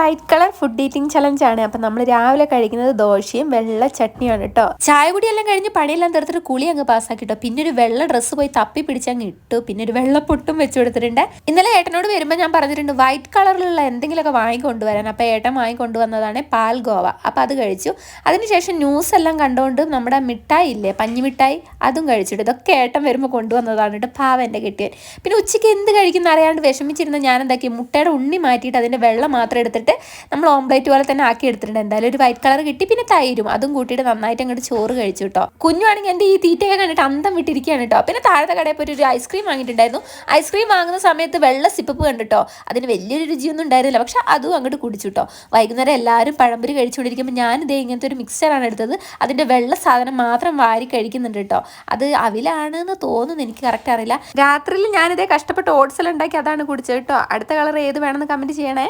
White colour food eating challenge ആണ്. അപ്പം നമ്മൾ രാവിലെ കഴിക്കുന്നത് ദോശയും വെള്ള ചട്നിയാണ് കേട്ടോ ചായ കുടിയെല്ലാം കഴിഞ്ഞ് പണിയെല്ലാം തീർത്തിട്ട് കുളി അങ്ങ് പാസ്സാക്കി കേട്ടോ പിന്നെ ഒരു വെള്ള ഡ്രസ്സ് പോയി തപ്പി പിടിച്ചങ്ങ് ഇട്ടു. പിന്നെ ഒരു വെള്ള പൊട്ടും വെച്ചു കൊടുത്തിട്ടുണ്ട്. ഇന്നലെ ഏട്ടനോട് വരുമ്പോൾ ഞാൻ പറഞ്ഞിട്ടുണ്ട് വൈറ്റ് കളറിലുള്ള എന്തെങ്കിലുമൊക്കെ വാങ്ങിക്കൊണ്ടുവരാൻ അപ്പോൾ ഏട്ടൻ വാങ്ങിക്കൊണ്ടുവന്നതാണ് പാൽ ഗോവ. അപ്പോൾ അത് കഴിച്ചു. അതിനുശേഷം ന്യൂസ് എല്ലാം കണ്ടുകൊണ്ട് നമ്മുടെ മിഠായി ഇല്ലേ പഞ്ഞിമിഠായി അതും കഴിച്ചിട്ട് ഇതൊക്കെ ഏട്ടൻ വരുമ്പോൾ കൊണ്ടുവന്നതാണ് കേട്ടോ പാവ എന്റെ കിട്ടിയൻ പിന്നെ ഉച്ചയ്ക്ക് എന്ത് കഴിക്കുന്ന അറിയാണ്ട് വിഷമിച്ചിരുന്ന ഞാൻ എന്താക്കി മുട്ടയുടെ ഉണ്ണി മാറ്റിയിട്ട് അതിന്റെ വെള്ളം മാത്രം എടുത്തിട്ട് നമ്മൾ ഓംപ്ലേറ്റ് പോലെ തന്നെ ആക്കി എടുത്തിട്ടുണ്ട്. എന്തായാലും ഒരു വൈറ്റ് കളർ കിട്ടി പിന്നെ തൈരും. അതും കൂട്ടിയിട്ട് നന്നായിട്ട് അങ്ങോട്ട് ചോറ് കഴിച്ചു കേട്ടോ. കുഞ്ഞുവാണെങ്കിൽ എന്റെ ഈ തീറ്റയൊക്കെ കണ്ടിട്ട് അന്തം വിട്ടിരിക്കുകയാണ് കേട്ടോ. പിന്നെ താഴത്തെ കടയിൽ പോയി ഒരു ഐസ്ക്രീം വാങ്ങിയിട്ടുണ്ടായിരുന്നു. ഐസ്ക്രീം വാങ്ങുന്ന സമയത്ത് വെള്ള സിപ്പപ്പ് കണ്ടിട്ടോ അതിന് വലിയൊരു രുചിയൊന്നും ഉണ്ടായിരുന്നില്ല. പക്ഷെ അതും അങ്ങോട്ട് കുടിച്ചു കേട്ടോ. വൈകുന്നേരം എല്ലാവരും പഴംപൊരി കഴിച്ചുകൊണ്ടിരിക്കുമ്പോൾ ഞാനിതേ ഇങ്ങനത്തെ ഒരു മിക്സറാണ് എടുത്തത്. അതിന്റെ വെള്ള സാധനം മാത്രം വാരി കഴിക്കുന്നുണ്ട് കേട്ടോ. അത് അവിലാണ് എന്ന് തോന്നുന്നു. എനിക്ക് കറക്റ്റ് അറിയില്ല. രാത്രിയിൽ ഞാനിതേ കഷ്ടപ്പെട്ട് ഓട്സ് എല്ലാം ഉണ്ടാക്കി അതാണ് കുടിച്ചത് കേട്ടോ. അടുത്ത കളർ ഏത് വേണമെന്ന് കമന്റ് ചെയ്യണേ.